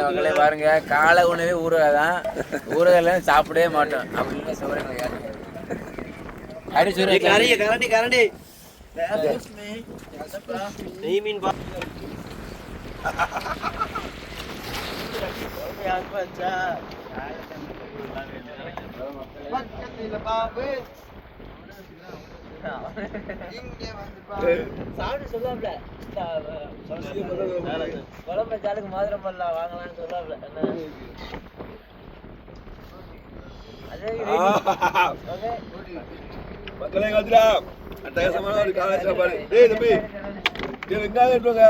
மக்களே பாருங்க காலை உணவே ஊறுகாய் தான் ஊறுகாய் சாப்பிடவே மாட்டோம். அப்படின்னு சொல்றேன் அடி சொல்லி கரண்டி கரண்டி நெய் மீன் பா சாப்பிட்டு சொல்லாப்ல குழம்பு வச்சாலுக்கு மதுரை பண்ணலாம் வாங்கலாம்னு சொல்லாப்ல. என்ன? அதே ஓகே. மக்களே காத்துடா அட்டகாசமான ஒரு காலை சாப்பாடு டேய் தம்பி. டேய் வெங்காயம் எடுத்துங்க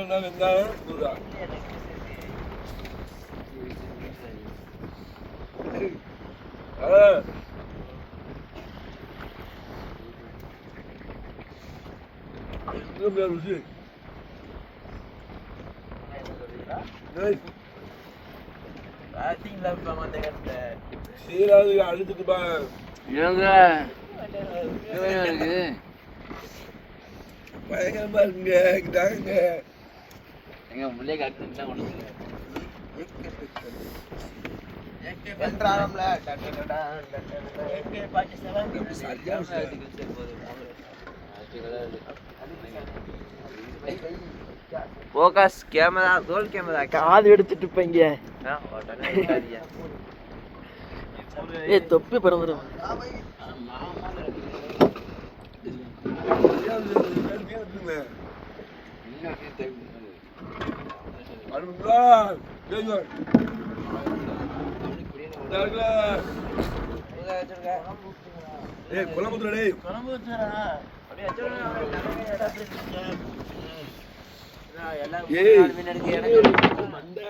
என்ன வெங்காயம்? நூறுரூவா இல்லையா லெக் பீஸ் இருக்கு ஆ இன்னும் வேற ருசி ஏய் பாத்தீங்களா இப்ப மத்த கட்ட சீராது அழுத்துட்டு பா இருக்கு பயங்கரமா இருக்குங்க இங்கிட்டாங்க எங்க முள்ளே காட்டு ஒண்ணு வென்றாரம்ல போகாஸ் கேமரா ரோல் கேமரா. காது எடுத்துட்டு போங்க ஏ தொப்பி பறந்துடும் ஏய் குழம்புத்துற டேய். ஏய். மண்டை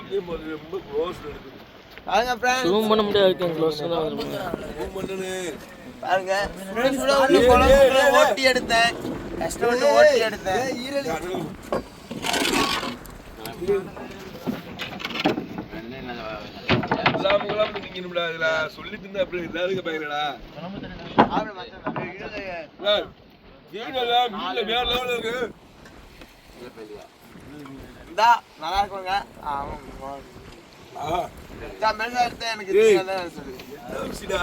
இதே மாதிரி ரொம்ப க்ளோஸ் எடுக்குது ஜூம் பண்ண முடியாது க்ளோஸ் தான் Zoom பண்ணனு. பாருங்க. ஏய், ஏய், ஏய், ஓட்டி எடுத்தேன். கஷ்டப்பட்டு ஓட்டி எடுத்தேன். சொல்லி தின்னு அப்படி இருக்கு. இந்தா நல்லா இருக்குங்க. மெல்ல எடுத்தேன். எனக்கு ஏய். தெரியாதுன்னு சொல்லு அரிசிடா.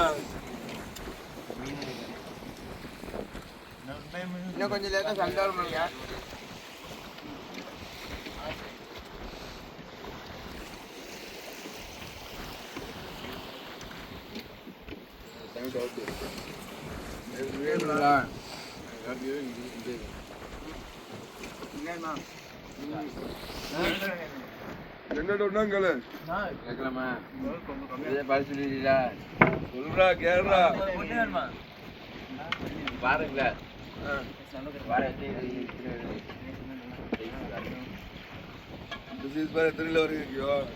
இன்னும் கொஞ்சம் லேட்டா சண்டை வருமாங்க என்ன டவுட்னாங்கல கேட்கலாமா? இதே பதில் சொல்லிடுறீங்களா சொல்றா கேளுடா பாருங்கள வார டிசீஸ் பாரு எத்தனைல வரைக்கும்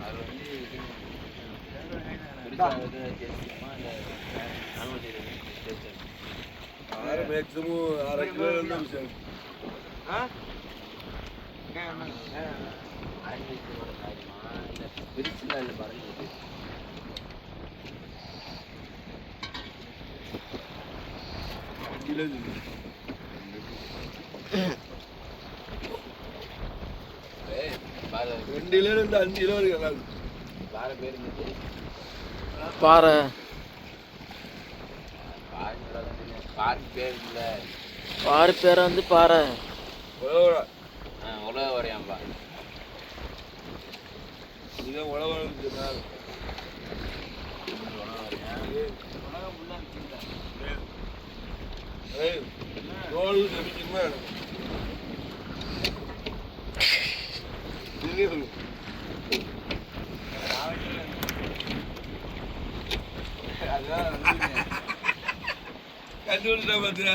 அது வந்து பிடிச்சாவது கேட்குமா இல்லை நானூற்றி ஆறு மேக்ஸிமம் அரை கிலோ இருந்து விஷயம் பிரிச்சுலாம் இல்லை பாருங்க கிலோ இருக்கு. பாரு ரெண்டு கிலோ இருந்து அஞ்சு கிலோ இருக்கு. பாரு. பேர் இருந்துச்சு பாரு பாரு பேர். இல்லை பாரு பேரை வந்து பாரு உழவரா ஆ உலக வரையாம்பா இதான் சொன்னார் ஏய் ரோடு செமிக்குமா சொல்லு கண்டுபிடிச்சா பாத்தியா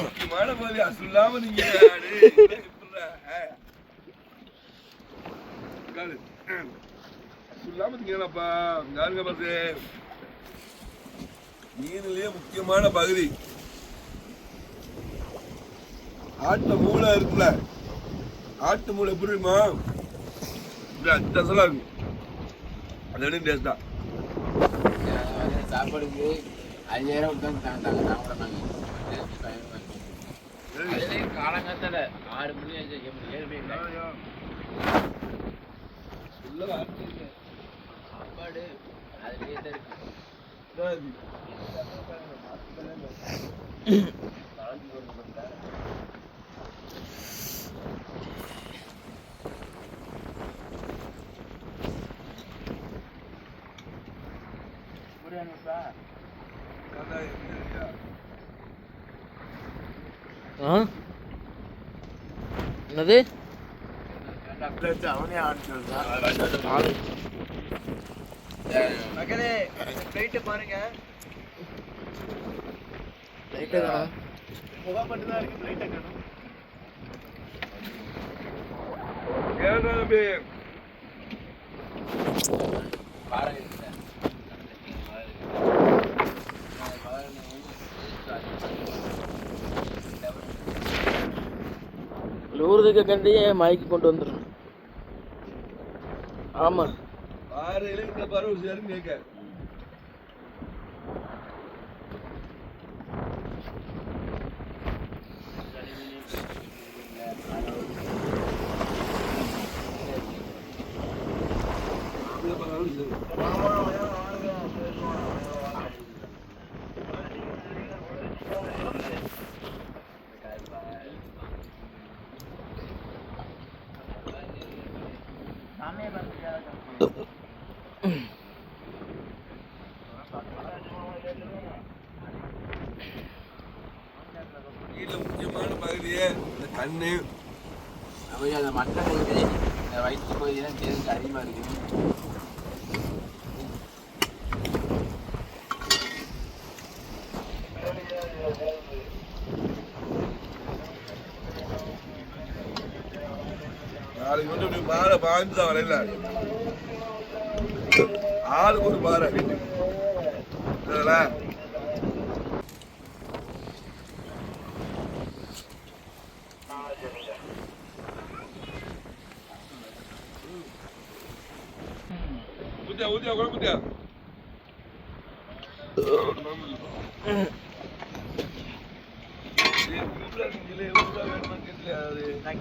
முக்கியமான போது அசுல்லாம நீங்க டேய், எப்படிடா? அசுல்லாம யாருங்க பாத்து. மீன்லயே முக்கியமான பகுதி. ஆட்டு மூளை இருக்குல்ல. ஆட்டு மூளை எப்படி இருக்குமா இப்படி அஞ்சு அசலாக இருக்கும். அது எப்படி டேஸ்ட் தான் சாப்பாடுக்கு ஐயாயிரம் உட்காந்து தாங்க நான் கூட நாங்கள் காலங்காத்தால ஆறு மணி அஞ்சு ஏழு மணி சாப்பாடு தான் இருக்கு. என்னது? அவனே ஆடிச்சு ஆளு மகளே பிளைட்டை பாருங்க. லைட்டே தானா? முகப்பட்டு தான் இருக்கு பிளைட்டை காணும். ஏன்னா தம்பி? பாருங்க லூர்துக்கு கண்டி மைக்கு கொண்டு வந்துடணும். ஆமா. பாரு இந்த பாரு ஒரு சேரும் கேட்க வீட்டில் முக்கியமான பகுதியே இந்த கண்ணு. அப்படி அந்த மட்டை இந்த வயிற்று பகுதியெல்லாம் தெரிஞ்சு அதிகமாக இருக்குது நாளைக்கு வந்து இப்படி பாறை பாய்ந்து தான் வரையில. ஆளுக்கு ஒரு பாறை வீட்டுக்கு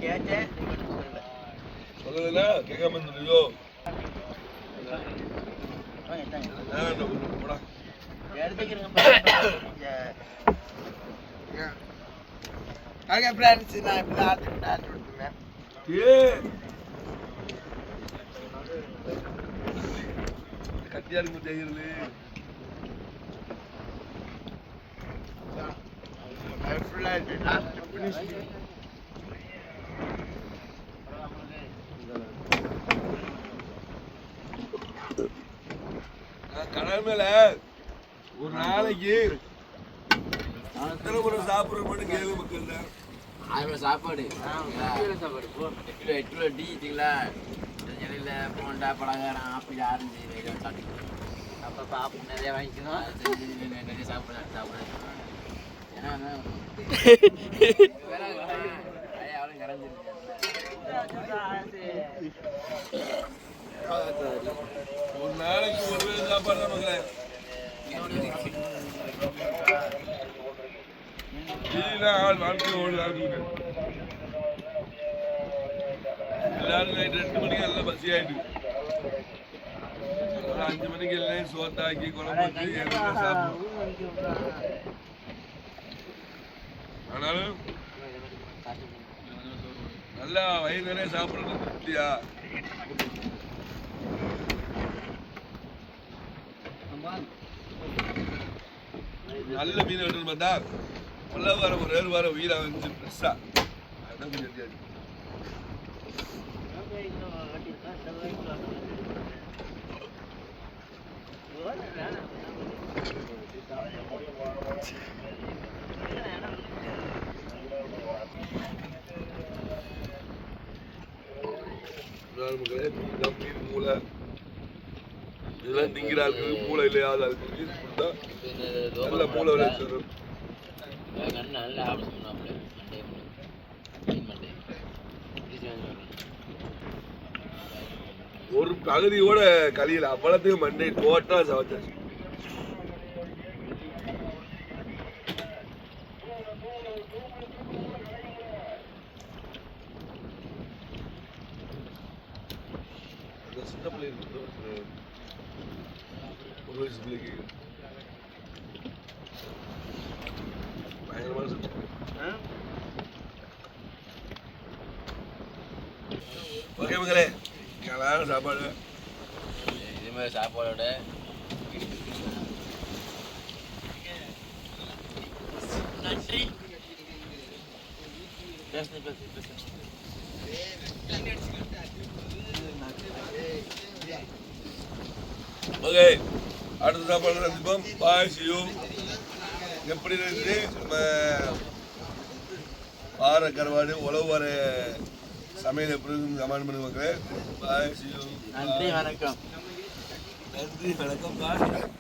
கேட்டேன் நீங்க மட்டும் சொல்லல சொல்லலைன்னா கேட்காம இருந்தீங்களோ வாங்க, இருக்கு தெரியுது மேல ஒரு நாளைக்கு எத்தனை முறை சாப்பிட்ற மட்டும் கேள்வி மக்கள் தான் சாப்பாடு. சாப்பாடு எட்டு கிலோ எட்டு கிலோ டீ இல்லை போண்டா பலகாரம் ஆப்பிள் ஆரஞ்சு இதெல்லாம் சாப்பிட்டு அப்போ பாப்பு நிறைய வாங்கிக்கணும் நிறைய சாப்பிட சாப்பிட ஏன்னா அவளும் கரைஞ்சிருக்கு ஒரு நாளைக்கு ஒரு சாப்பாடு தான் ஆள் வாழ்க்கை ஓடுது எல்லாரும் நைட் ரெண்டு மணிக்கு எல்லாம் பசி ஆயிட்டு ஒரு அஞ்சு மணிக்கு எல்லாம் சோத்தாக்கி குழம்பு வச்சு எல்லாம் சாப்பிடும் ஆனாலும் நல்லா வயிறு நிறைய சாப்பிடணும் திருப்தியா நல்ல மீன் எடுத்து பார்த்தா உள்ள வர ஒரு ஏழு வாரம் உயிரா வந்து ஃப்ரெஷ்ஷா அதான் கொஞ்சம் தெரியாது அதாவது மக்களே மீன் மீன் மூளை இதெல்லாம் திங்கிறாருக்கு மூளை இல்லையா அதுக்கு கொடுத்தா நல்ல மூளை விளைச்சல் கண்ணு நல்ல ஆப்ஷன் பண்ணாப்புல ஒரு பகுதியோட கலியில அவ்வளோத்தையும் மண்டை டோட்டா சவச்சாச்சு சின்ன பிள்ளைங்க ஒரு- வயசு பிள்ளைக்கு பயங்கரமான. ஓகே மக்களே. நல்லா சாப்பாடு. இது மாதிரி சாப்பாடோட நன்றி ஓகே அடுத்த சாப்பாடு சந்திப்போம். பாய் சியூ எப்படி இருந்துச்சு? நம்ம பாறை கருவாடு உழவு வர சமையல் இருக்குன்னு கமெண்ட் பண்ணுங்க மக்களே. பாய் நன்றி வணக்கம். நன்றி வணக்கம். பாய்